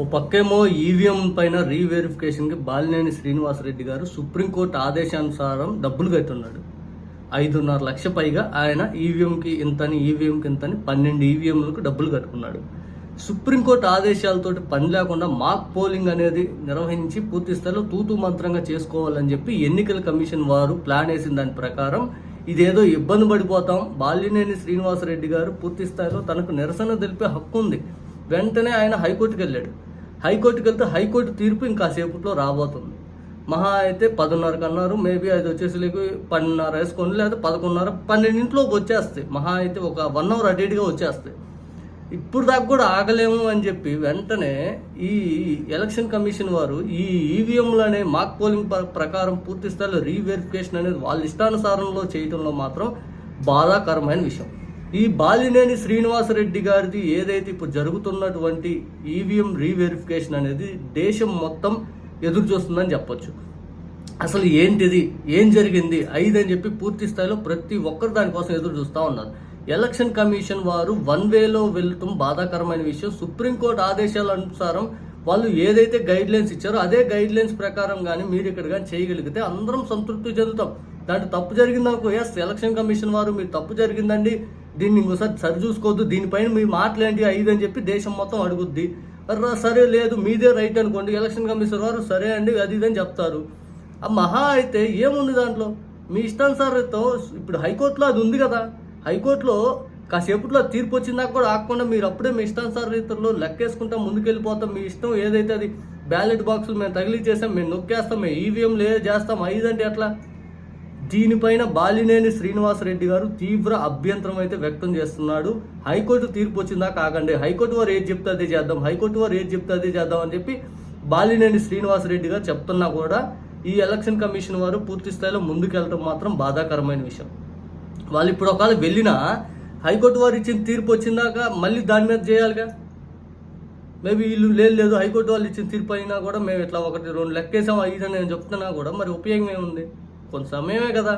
ఓ పక్కేమో ఈవీఎం పైన రీవెరిఫికేషన్కి బాలినేని శ్రీనివాసరెడ్డి గారు సుప్రీంకోర్టు ఆదేశానుసారం డబ్బులు కట్టున్నాడు ఐదున్నర లక్ష పైగా ఆయన ఈవీఎంకి ఇంతని ఈవీఎంకి ఇంతని పన్నెండు ఈవీఎంలకు డబ్బులు కట్టుకున్నాడు. సుప్రీంకోర్టు ఆదేశాలతోటి పని లేకుండా మాక్ పోలింగ్ అనేది నిర్వహించి పూర్తి స్థాయిలో తూతు మంత్రంగా చేసుకోవాలని చెప్పి ఎన్నికల కమిషన్ వారు ప్లాన్ వేసిన దాని ప్రకారం ఇదేదో ఇబ్బంది పడిపోతాం. బాలినేని శ్రీనివాసరెడ్డి గారు పూర్తి స్థాయిలో తనకు నిరసన తెలిపే హక్కు ఉంది. వెంటనే ఆయన హైకోర్టుకి వెళ్ళాడు. హైకోర్టుకి వెళ్తే హైకోర్టు తీర్పు ఇంకా సేపట్లో రాబోతుంది. మహా అయితే పదిన్నరకు అన్నారు మేబీ అది వచ్చేసి లేకు పన్నెండున్నర వేసుకొని లేదా పదకొండున్నర పన్నెండింటిలోకి వచ్చేస్తాయి. మహా అయితే ఒక వన్ అవర్ అటు వచ్చేస్తాయి. ఇప్పుడు దాకా కూడా ఆగలేము అని చెప్పి వెంటనే ఈ ఎలక్షన్ కమిషన్ వారు ఈ ఈవీఎంలు అనే మాక్ పోలింగ్ ప్ర- ప్రకారం పూర్తి స్థాయిలో రీవెరిఫికేషన్ అనేది వాళ్ళ ఇష్టానుసారంలో చేయటంలో మాత్రం బాధాకరమైన విషయం. ఈ బాలినేని శ్రీనివాసరెడ్డి గారిది ఏదైతే ఇప్పుడు జరుగుతున్నటువంటి ఈవీఎం రీవెరిఫికేషన్ అనేది దేశం మొత్తం ఎదురు చూస్తుందని చెప్పొచ్చు. అసలు ఏంటిది? ఏం జరిగింది? ఐదు అని చెప్పి పూర్తి స్థాయిలో ప్రతి ఒక్కరు దానికోసం ఎదురు చూస్తూ ఉన్నారు. ఎలక్షన్ కమిషన్ వారు వన్ వేలో వెళ్ళటం బాధాకరమైన విషయం. సుప్రీంకోర్టు ఆదేశాల అనుసారం వాళ్ళు ఏదైతే గైడ్ లైన్స్ ఇచ్చారో అదే గైడ్ లైన్స్ ప్రకారం కానీ మీరు ఇక్కడ కానీ చేయగలిగితే అందరం సంతృప్తి చెందుతాం. దాంట్లో తప్పు జరిగిందనుకో ఎస్ ఎలక్షన్ కమిషన్ వారు మీరు తప్పు జరిగిందండి దీన్ని ఇంకోసారి సరి చూసుకోవద్దు దీనిపైన మీ మాటలేంటి ఐదు అని చెప్పి దేశం మొత్తం అడుగుద్ది. సరే లేదు మీదే రైట్ అనుకోండి ఎలక్షన్ కమిషన్ వారు సరే అండి అది ఇది అని చెప్తారు. ఆ మహా అయితే ఏముంది దాంట్లో? మీ ఇష్టానుసారంతో ఇప్పుడు హైకోర్టులో అది ఉంది కదా హైకోర్టులో కాసేపట్లో తీర్పు వచ్చిందాక కూడా ఆకుండా మీరు అప్పుడే మీ ఇష్టానుసార రీతిలో లెక్కేసుకుంటాం ముందుకెళ్ళిపోతాం మీ ఇష్టం ఏదైతే అది బ్యాలెట్ బాక్సులు మేము తగిలి చేస్తాం మేము నొక్కేస్తాం మేము ఈవీఎంలు ఏ చేస్తాం ఐదంటే ఎట్లా? దీనిపైన బాలినేని శ్రీనివాసరెడ్డి గారు తీవ్ర అభ్యంతరం అయితే వ్యక్తం చేస్తున్నాడు. హైకోర్టు తీర్పు వచ్చిందా కాకండి. హైకోర్టు వారు ఏది చెప్తే అదే చేద్దాం. హైకోర్టు వారు ఏది చెప్తే అదే చేద్దాం అని చెప్పి బాలినేని శ్రీనివాసరెడ్డి గారు చెప్తున్నా కూడా ఈ ఎలక్షన్ కమిషన్ వారు పూర్తి స్థాయిలో ముందుకెళ్ళడం మాత్రం బాధాకరమైన విషయం. వాళ్ళు ఇప్పుడు ఒకవేళ వెళ్ళినా హైకోర్టు వారు ఇచ్చిన తీర్పు వచ్చిందాక మళ్ళీ దాని మీద చేయాలిగా? మేబీ వీళ్ళు లేదు లేదు. హైకోర్టు వాళ్ళు ఇచ్చిన తీర్పు అయినా కూడా మేము ఇట్లా ఒకటి రెండు లెక్కేసాం ఐదు అని నేను చెప్తున్నా కూడా మరి ఉపయోగం ఏముంది? కొంత సమయమే కదా.